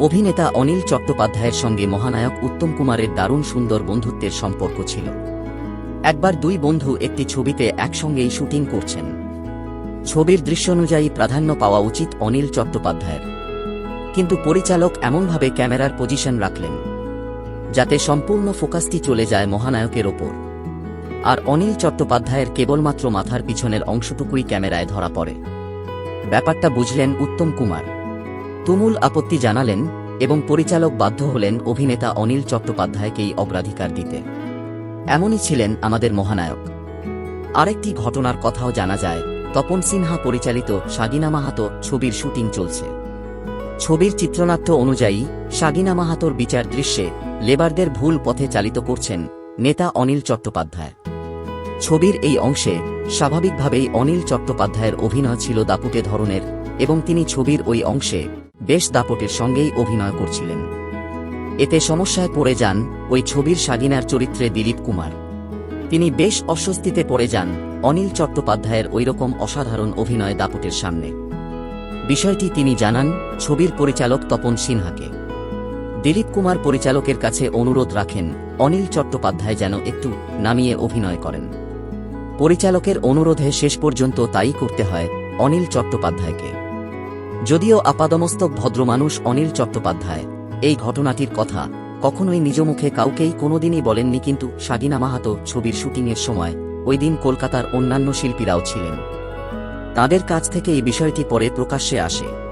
অভিনেতা অনিল চট্টোপাধ্যায়ের সঙ্গে মহানায়ক উত্তম কুমারের দারুণ সুন্দর বন্ধুত্বের সম্পর্ক ছিল। একবার দুই বন্ধু একটি ছবিতে একসঙ্গেই শুটিং করছেন। ছবির দৃশ্য অনুযায়ী প্রাধান্য পাওয়া উচিত অনিল চট্টোপাধ্যায়ের। কিন্তু পরিচালক এমনভাবে ক্যামেরার পজিশন রাখলেন, যাতে সম্পূর্ণ ফোকাসটি চলে যায় মহানায়কের ওপর। আর অনিল চট্টোপাধ্যায়ের কেবলমাত্র মাথার পিছনের অংশটুকুই ক্যামেরায় ধরা পড়ে। ব্যাপারটা বুঝলেন উত্তম কুমার। তুমুল আপত্তি জানালেন এবং পরিচালক বাধ্য হলেন অভিনেতা অনিল চট্টোপাধ্যায়কেই অগ্রাধিকার দিতে। এমনই ছিলেন আমাদের মহানায়ক। আরেকটি ঘটনার কথাও জানা যায়, তপন সিনহা পরিচালিত সাগিনা মাহাতো ছবির শুটিং চলছে। ছবির চিত্রনাট্য অনুযায়ী, সাগিনা মাহাতোর বিচার দৃশ্যে লেবারদের ভুল পথে চালিত করছেন নেতা অনিল চট্টোপাধ্যায়। ছবির এই অংশে স্বাভাবিকভাবেই অনিল চট্টোপাধ্যায়ের অভিনয় ছিল দাপুটে ধরনের এবং তিনি ছবির ওই অংশে বেশ দাপটের সঙ্গেই অভিনয় করছিলেন। এতে সমস্যায় পড়ে যান ওই ছবির সাগিনার চরিত্রে দিলীপ কুমার। তিনি বেশ অস্বস্তিতে পড়ে যান অনিল চট্টোপাধ্যায়ের ওইরকম অসাধারণ অভিনয় দাপটের সামনে। বিষয়টি তিনি জানান ছবির পরিচালক তপন সিনহাকে। দিলীপ কুমার পরিচালকের কাছে অনুরোধ রাখেন অনিল চট্টোপাধ্যায় যেন একটু নামিয়ে অভিনয় করেন। পরিচালকের অনুরোধে শেষ পর্যন্ত তাই করতে হয় অনিল চট্টোপাধ্যায়কে। যদিও আপাদমস্তক ভদ্রমানুষ অনিল চট্টোপাধ্যায়, এই ঘটনাটির কথা কখনোই নিজ মুখে কাউকেই কোনোদিনই বলেননি, কিন্তু সাগিনা মাহাতো ছবির শুটিংয়ের সময় ওই দিন কলকাতার অন্যান্য শিল্পীরাও ছিলেন। তাদের কাছ থেকে এই বিষয়টি পরে প্রকাশ্যে আসে।